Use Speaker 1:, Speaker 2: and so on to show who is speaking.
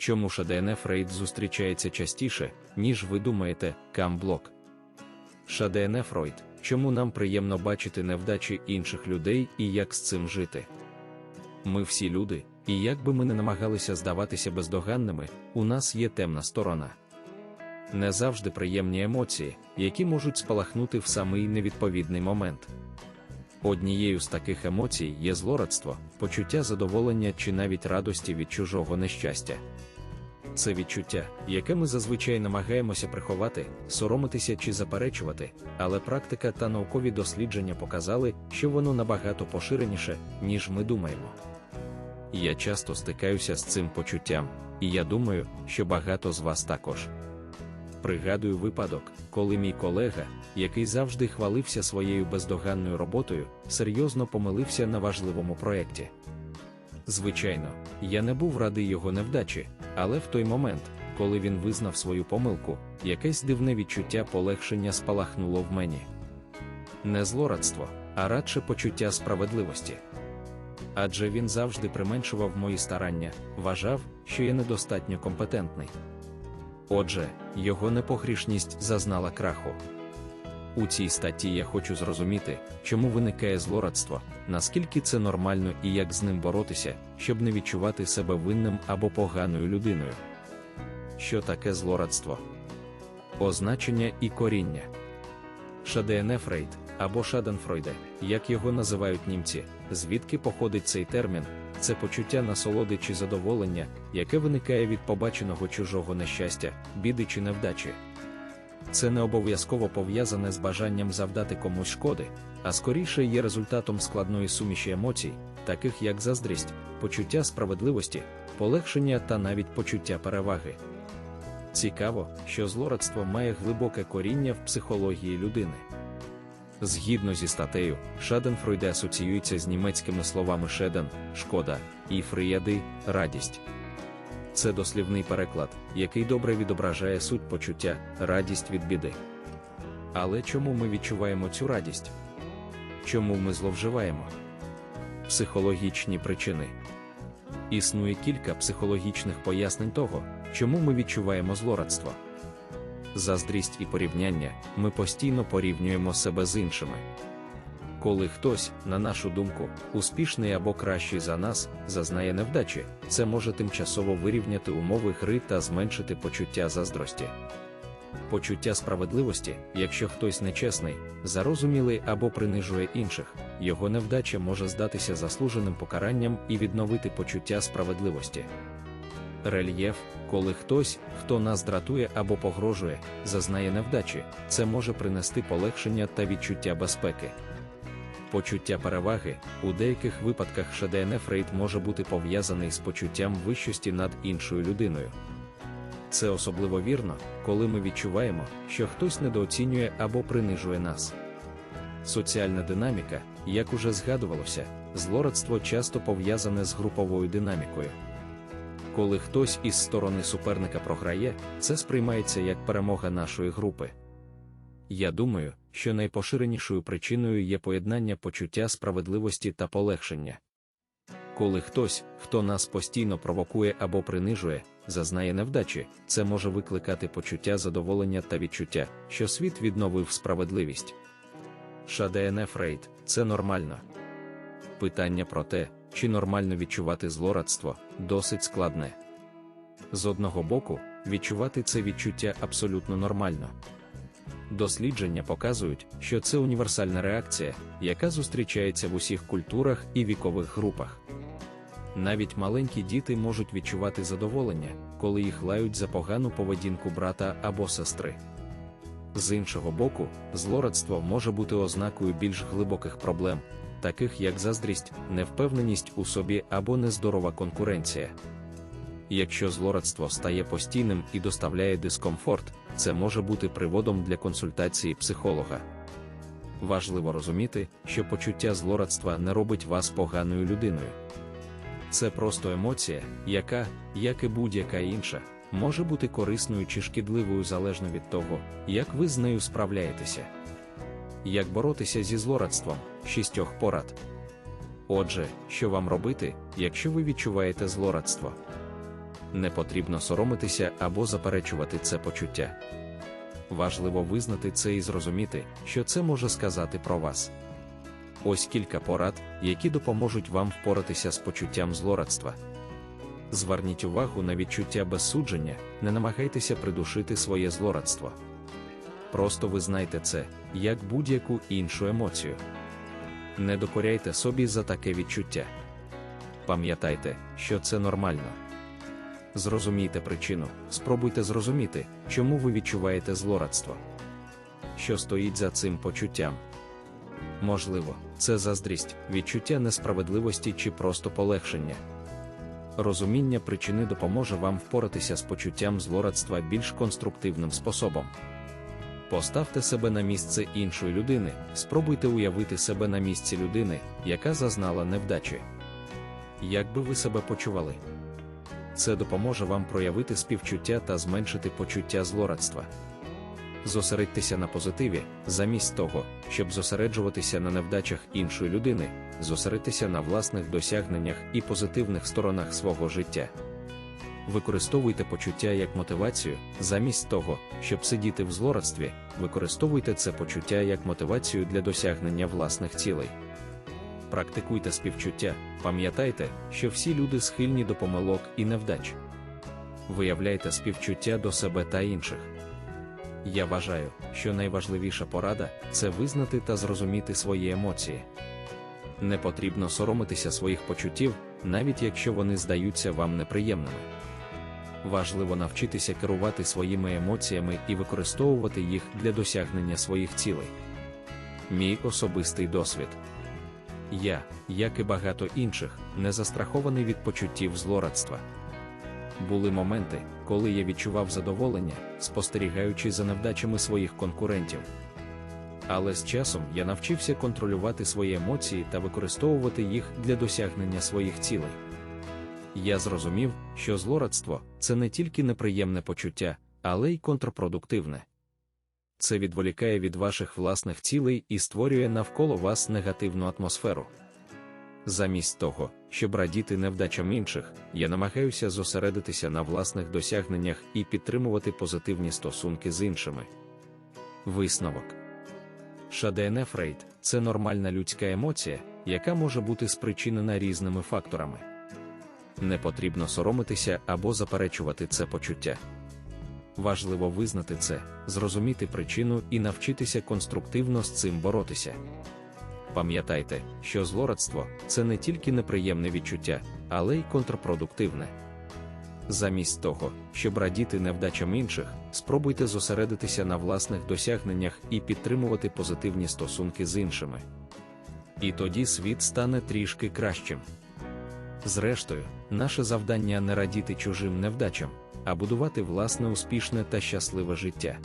Speaker 1: Чому ж ДНФ рейд зустрічається частіше, ніж ви думаєте, камблок? ШДНФ Ройд, чому нам приємно бачити невдачі інших людей і як з цим жити? Ми всі люди, і як би ми не намагалися здаватися бездоганними, у нас є темна сторона. Не завжди приємні емоції, які можуть спалахнути в самий невідповідний момент. Однією з таких емоцій є злорадство, почуття задоволення чи навіть радості від чужого нещастя. Це відчуття, яке ми зазвичай намагаємося приховати, соромитися чи заперечувати, але практика та наукові дослідження показали, що воно набагато поширеніше, ніж ми думаємо. Я часто стикаюся з цим почуттям, і я думаю, що багато з вас також. Пригадую випадок, коли мій колега, який завжди хвалився своєю бездоганною роботою, серйозно помилився на важливому проєкті. Звичайно, я не був радий його невдачі, але в той момент, коли він визнав свою помилку, якесь дивне відчуття полегшення спалахнуло в мені. Не злорадство, а радше почуття справедливості. Адже він завжди применшував мої старання, вважав, що я недостатньо компетентний. Отже, його непогрішність зазнала краху. У цій статті я хочу зрозуміти, чому виникає злорадство, наскільки це нормально і як з ним боротися, щоб не відчувати себе винним або поганою людиною. Що таке злорадство? Означення і коріння. Шадеенефрейд або Шаденфройде, як його називають німці, звідки походить цей термін, це почуття насолоди чи задоволення, яке виникає від побаченого чужого нещастя, біди чи невдачі. Це не обов'язково пов'язане з бажанням завдати комусь шкоди, а скоріше є результатом складної суміші емоцій, таких як заздрість, почуття справедливості, полегшення та навіть почуття переваги. Цікаво, що злорадство має глибоке коріння в психології людини. Згідно зі статтею, Шаденфройде асоціюється з німецькими словами шеден, шкода, і фріяди радість. Це дослівний переклад, який добре відображає суть почуття, радість від біди. Але чому ми відчуваємо цю радість? Чому ми зловживаємо? Психологічні причини. Існує кілька психологічних пояснень того, чому ми відчуваємо злорадство. Заздрість і порівняння ми постійно порівнюємо себе з іншими. Коли хтось, на нашу думку, успішний або кращий за нас, зазнає невдачі, це може тимчасово вирівняти умови гри та зменшити почуття заздрості. Почуття справедливості, якщо хтось нечесний, зарозумілий або принижує інших, його невдача може здатися заслуженим покаранням і відновити почуття справедливості. Рельєф, коли хтось, хто нас дратує або погрожує, зазнає невдачі, це може принести полегшення та відчуття безпеки. Почуття переваги у деяких випадках ШДНФ рейд може бути пов'язаний з почуттям вищості над іншою людиною. Це особливо вірно, коли ми відчуваємо, що хтось недооцінює або принижує нас. Соціальна динаміка, як уже згадувалося, злорадство часто пов'язане з груповою динамікою. Коли хтось із сторони суперника програє, це сприймається як перемога нашої групи. Я думаю, що найпоширенішою причиною є поєднання почуття справедливості та полегшення. Коли хтось, хто нас постійно провокує або принижує, зазнає невдачі, це може викликати почуття задоволення та відчуття, що світ відновив справедливість. ШДНФ рейд це нормально. Питання про те, чи нормально відчувати злорадство, досить складне. З одного боку, відчувати це відчуття абсолютно нормально. Дослідження показують, що це універсальна реакція, яка зустрічається в усіх культурах і вікових групах. Навіть маленькі діти можуть відчувати задоволення, коли їх лають за погану поведінку брата або сестри. З іншого боку, злорадство може бути ознакою більш глибоких проблем, таких як заздрість, невпевненість у собі або нездорова конкуренція. Якщо злорадство стає постійним і доставляє дискомфорт, це може бути приводом для консультації психолога. Важливо розуміти, що почуття злорадства не робить вас поганою людиною. Це просто емоція, яка, як і будь-яка інша, може бути корисною чи шкідливою залежно від того, як ви з нею справляєтеся. Як боротися зі злорадством шістьох порад. Отже, що вам робити, якщо ви відчуваєте злорадство? Не потрібно соромитися або заперечувати це почуття. Важливо визнати це і зрозуміти, що це може сказати про вас. Ось кілька порад, які допоможуть вам впоратися з почуттям злорадства. Зверніть увагу на відчуття безсудження, не намагайтеся придушити своє злорадство. Просто визнайте це, як будь-яку іншу емоцію. Не докоряйте собі за таке відчуття. Пам'ятайте, що це нормально. Зрозумійте причину, спробуйте зрозуміти, чому ви відчуваєте злорадство. Що стоїть за цим почуттям? Можливо, це заздрість, відчуття несправедливості чи просто полегшення. Розуміння причини допоможе вам впоратися з почуттям злорадства більш конструктивним способом. Поставте себе на місце іншої людини, спробуйте уявити себе на місці людини, яка зазнала невдачі. Як би ви себе почували? Це допоможе вам проявити співчуття та зменшити почуття злорадства. Зосередьтеся на позитиві, замість того, щоб зосереджуватися на невдачах іншої людини, зосередьтеся на власних досягненнях і позитивних сторонах свого життя. Використовуйте почуття як мотивацію, замість того, щоб сидіти в злорадстві, використовуйте це почуття як мотивацію для досягнення власних цілей. Практикуйте співчуття, пам'ятайте, що всі люди схильні до помилок і невдач. Виявляйте співчуття до себе та інших. Я вважаю, що найважливіша порада це визнати та зрозуміти свої емоції. Не потрібно соромитися своїх почуттів, навіть якщо вони здаються вам неприємними. Важливо навчитися керувати своїми емоціями і використовувати їх для досягнення своїх цілей. Мій особистий досвід. Я, як і багато інших, не застрахований від почуттів злорадства. Були моменти, коли я відчував задоволення, спостерігаючи за невдачами своїх конкурентів. Але з часом я навчився контролювати свої емоції та використовувати їх для досягнення своїх цілей. Я зрозумів, що злорадство це не тільки неприємне почуття, але й контрпродуктивне. Це відволікає від ваших власних цілей і створює навколо вас негативну атмосферу. Замість того, щоб радіти невдачам інших, я намагаюся зосередитися на власних досягненнях і підтримувати позитивні стосунки з іншими. Висновок Шадеенефрейд це нормальна людська емоція, яка може бути спричинена різними факторами. Не потрібно соромитися або заперечувати це почуття. Важливо визнати це, зрозуміти причину і навчитися конструктивно з цим боротися. Пам'ятайте, що злорадство це не тільки неприємне відчуття, але й контрпродуктивне. Замість того, щоб радіти невдачам інших, спробуйте зосередитися на власних досягненнях і підтримувати позитивні стосунки з іншими. І тоді світ стане трішки кращим. Зрештою, наше завдання не радіти чужим невдачам, а будувати власне успішне та щасливе життя.